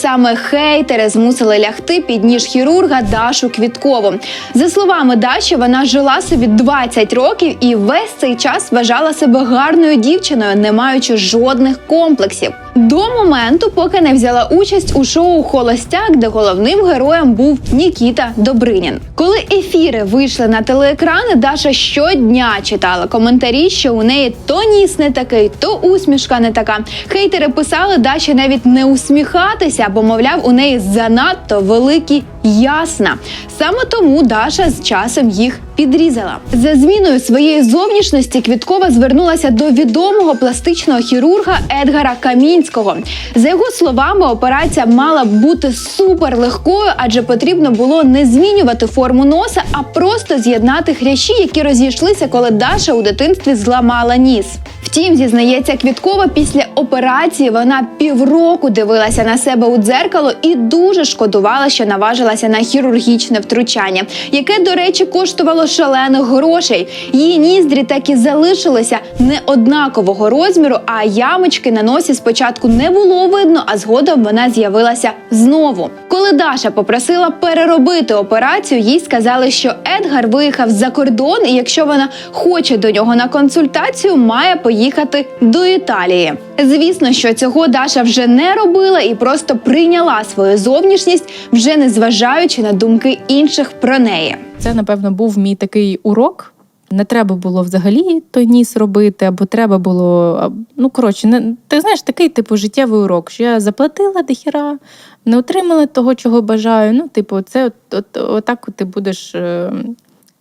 Саме хейтери змусили лягти під ніж хірурга Дашу Квіткову. За словами Даші, вона жила собі 20 років і весь цей час вважала себе гарною дівчиною, не маючи жодних комплексів. До моменту, поки не взяла участь у шоу Холостяк, де головним героєм був Нікіта Добринін. Коли ефіри вийшли на телеекрани, Даша щодня читала коментарі, що у неї то ніс не такий, то усмішка не така. Хейтери писали Даші навіть не усміхатися, бо мовляв, у неї занадто великі ясна. Саме тому Даша з часом їх підрізала. За зміною своєї зовнішності Квіткова звернулася до відомого пластичного хірурга Едгара Камінського. За його словами, операція мала б бути суперлегкою, адже потрібно було не змінювати форму носа, а просто з'єднати хрящі, які розійшлися, коли Даша у дитинстві зламала ніс. Втім, зізнається Квіткова, після операції вона півроку дивилася на себе у дзеркало і дуже шкодувала, що наважилася на хірургічне втручання, яке, до речі, коштувало шалених грошей. Її ніздрі так і залишилися не однакового розміру, а ямочки на носі спочатку не було видно, а згодом вона з'явилася знову. Коли Даша попросила переробити операцію, їй сказали, що Едгар виїхав за кордон, і якщо вона хоче до нього на консультацію, має поїхати до Італії. Звісно, що цього Даша вже не робила і просто прийняла свою зовнішність, вже не зважаючи на думки інших про неї. Це, напевно, був мій такий урок. Не треба було взагалі той ніс робити, або треба було. Ну, коротше, не, ти знаєш, такий типу життєвий урок, що я заплатила дихіра, не отримала того, чого бажаю. Ну, типу, це от, от, отак от ти будеш е,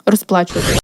розплачувати.